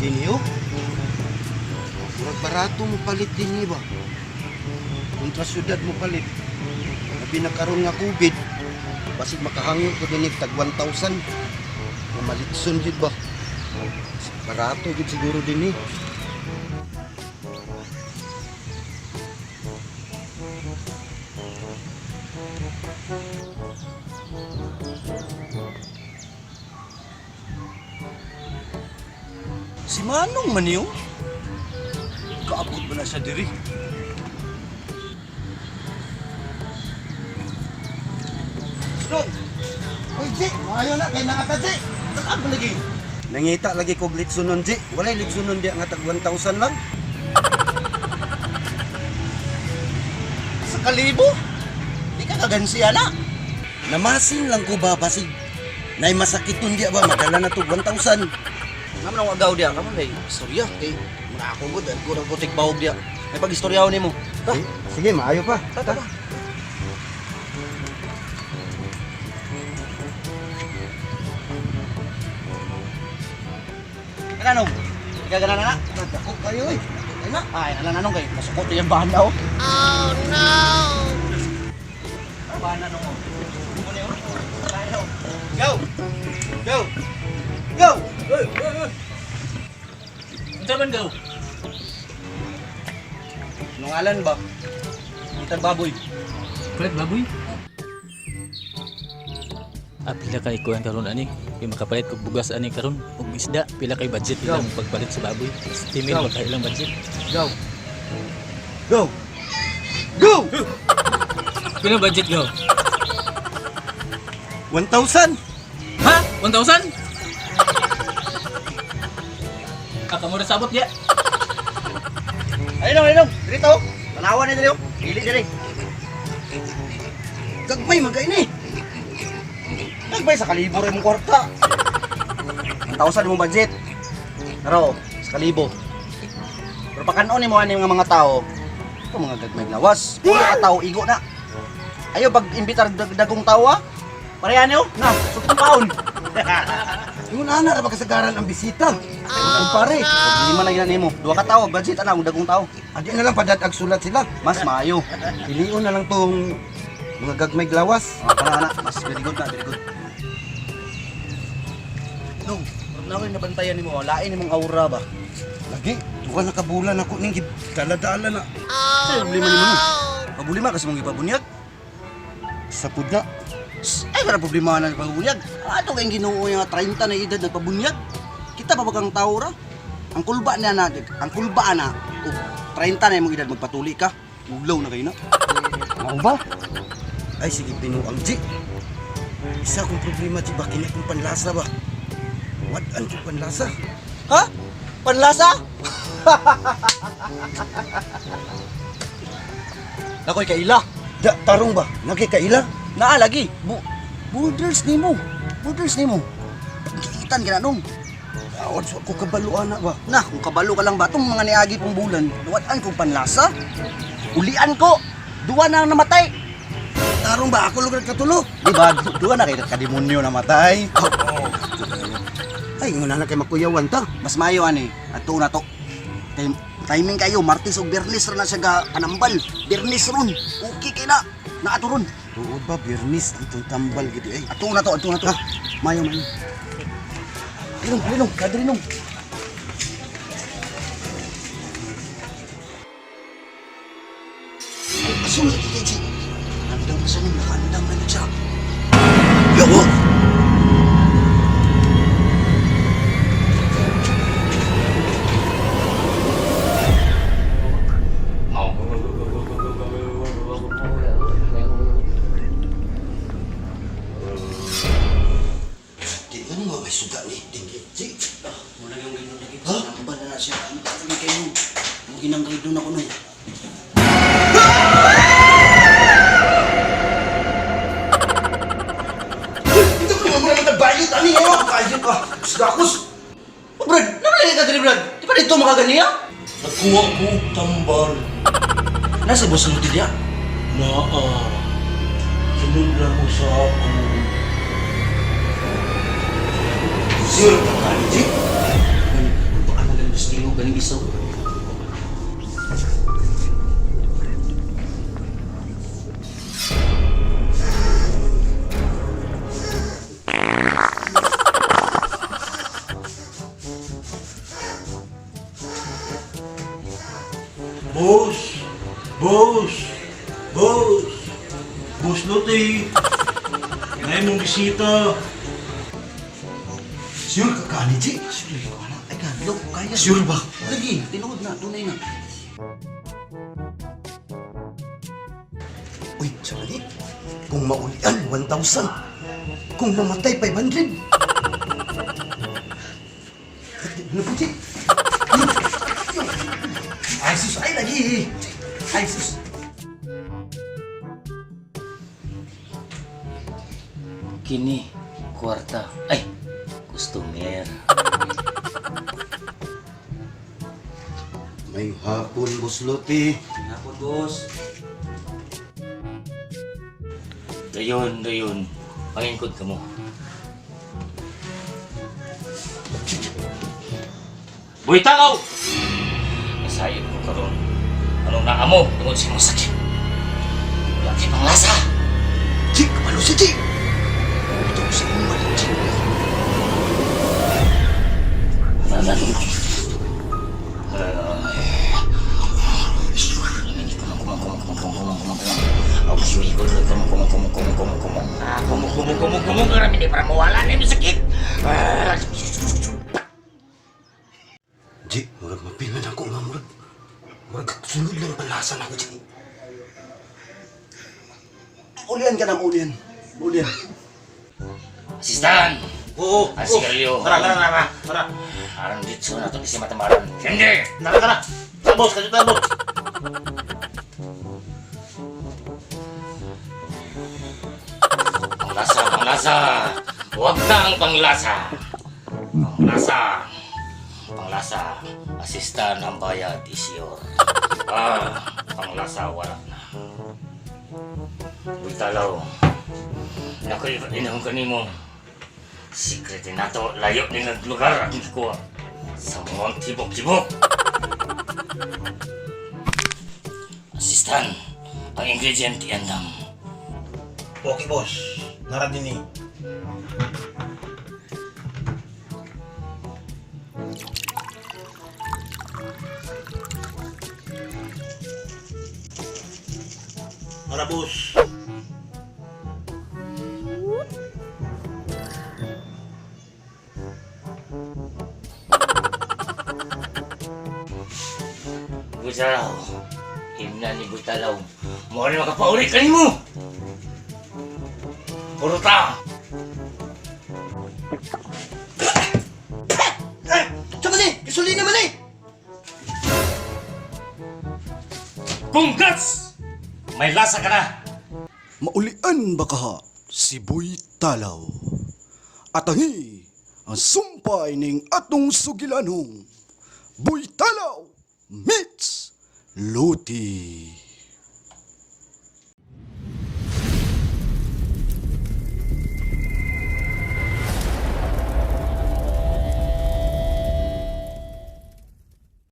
Dinyo? Murag barato mo palit din ba? Kontra syudad mo palit. Labi na karon nga COVID. Basig makahangyo ko din tag 1,000. Mamalitson jud ba? Barato jud siguro din eh. Thank you. Si Manong man yun? Kaabot ba na siya diri? Dong! Uy, Ji! Maayo na, kay nakata, Ji! Saan lagi? Nangita lagi ko litsunon, Ji. Walay litsunon di nga tag 1,000 lang. Sa kalibo? Di ka kagansiya na. Namasin lang ko ba, basig. Nay masakiton di ba, madala na to 1,000. Naman ang agaw diya, kamu na istorya. Kay, muna ako gud, at kurang putik bahog diya. May pag-istoryaw ni mo. Ta, Eh, sige, maayo pa. ta, ta, ta. Kananong? Ika ganan na na? Ako kayo eh. Ay na. Ay, nalananong kay, masukot yung bahan daw. Oh no! Bahan na nung mo. Nungalan ba? Itang baboy. Kulit baboy? Ah, pila kay kuan karon ani? Yung makapalit kog bugas ani karon ug isda, pila kay budget ilang pagpalit sa baboy? Estimate Go. ba kay ilang budget? Go! Go! Go! Pila budget gaw? 1,000! Ha? 1,000? Ah, kamo na sabot ya? Ayun ayun. Dito. Tanawan na dito. Pili dito. Gagmay, magkain eh. Nagbay sa kalibo rin mong kwarta. Ang tausan mong budget. Pero, sa kalibo. Pero pakanon ni mo ani mga mga tao, ito mga gagmay lawas. Ulo ka tao, igo na. Ayaw pag imbitar dag dagong tao ha. Parehan niyo, na, sutong paon. Yung ana na ba kasagaran ang bisita? Ang pare. Lima na ginani mo. Dua ka tao, budget ana, dagong tao. Adi na lang padatag sulat sila. Mas maayo. Piliun na lang tong mga gagmay glawas. Ah, kana ana, mas very good na, very good. No, pero na nabantayan ni mo, lain ni mong aura ba? Lagi, duwa na kabulan ako ning dala-dala na. Sa problema ni mo no? Pabulima kasi mong ipabunyag. Sa pudna. Ay, wala problema na pagbunyag. Ato kayong ginoo yung 30 na edad nagpabunyag. Kita pa bagang tao ra. Ang kulba na na, ang kulba na. Oh, 30 na yung edad magpatuli ka. Ulaw na kayo na. Ako ba? Ay, sige, pinuang G. Isa akong problema, G. Bakin akong panlasa ba? Wadan ko panlasa. Ha? Panlasa? Nakoy kaila. Da, tarong ba? Nagkikaila? Naa lagi. Bu Boulders ni mo. Boulders ni mo. Giitan ka na nung. Awad so ako kabaluan na ba? Na, kung kabalo ka lang ba itong mga niagi pong bulan, duwaan kong panlasa. Ulian ko. Duwa na namatay. Tarong ba? Ako lugar katulo. Di ba? Du- Duwa na kayo kademonyo namatay. Ay, nga na kay makuyawan ta. Mas mayo ani. Ato na to. Tim- timing kayo, Martes o Bernis ron na siya ga kanambal. Bernis ron. Okay kay na. Naato ron. Oo ba, birnis ang itong tambal gito ay. Ato na to, ato na to. Mayo, mayo. Linong, linong, kadri nung. Asun lagi kay G. Handang na siya nung nakahandang na siya. Ginanggay doon ako nung. Ito ko naman naman nagbayot, ani nga. Bayot ka. Sudakos. Oh, Brad, naman ka diri, Brad. Di ba dito makaganiya? Nakuha ko tambal Nasa boss mo diya. na ah, sinunda mo sa ako. Sir, ka, G? Baka na galing gusto galing isaw. Boss! Boss Lote! Kaya mong bisita. Sure ka kani, Ji? Sure ko na. Ay ka, lo, kaya. Sure ba? Lagi, tinuod na, tunay na. Uy, sorry. Kung maulian, 1,000. Kung mamatay, 500. Ano po, Ji? Ay, ay, sus. Kini, kwarta. Ay, customer. May hapon, Boss Lote. Hapon, boss. Dayon, dayon. Pangingkod ka mo. Buhay takaw! Nasayod ko karon. Anong naamo tungod sa imong sakit? Lagi pang lasa. Ji, kapalo si Ji. Palasan ako, Ji. Ulian ka na, ulian. Ulian. Asistan! Oo! Ang sigarilyo. Tara, tara, tara! Tara! Parang dito na ito si Matamaran. Hindi! Tara, tara! Tabos! Kasi tabos! Panglasa, panglasa! Huwag na ang panglasa! Panglasa! Panglasa, asistan ang bayad isyor. Ah, panglasa, wala na. Butalaw, nakoy inahong kanimo. Sikretin nato, layo ni naglugar ang kuha. Sa mga tibok-tibok. Asistan, ang ingredient iandam. Okay, boss. Nara din. Nara, boss. Butalaw. Himna ni Butalaw. Mo rin makapauli ka mo. Puruta. Ay, tsaka ni, kisuli naman eh. Congrats! May lasa ka na. Maulian baka si Boy Talaw. Atangi ang sumpay ning atong sugilanong Boy Talaw meets Luti.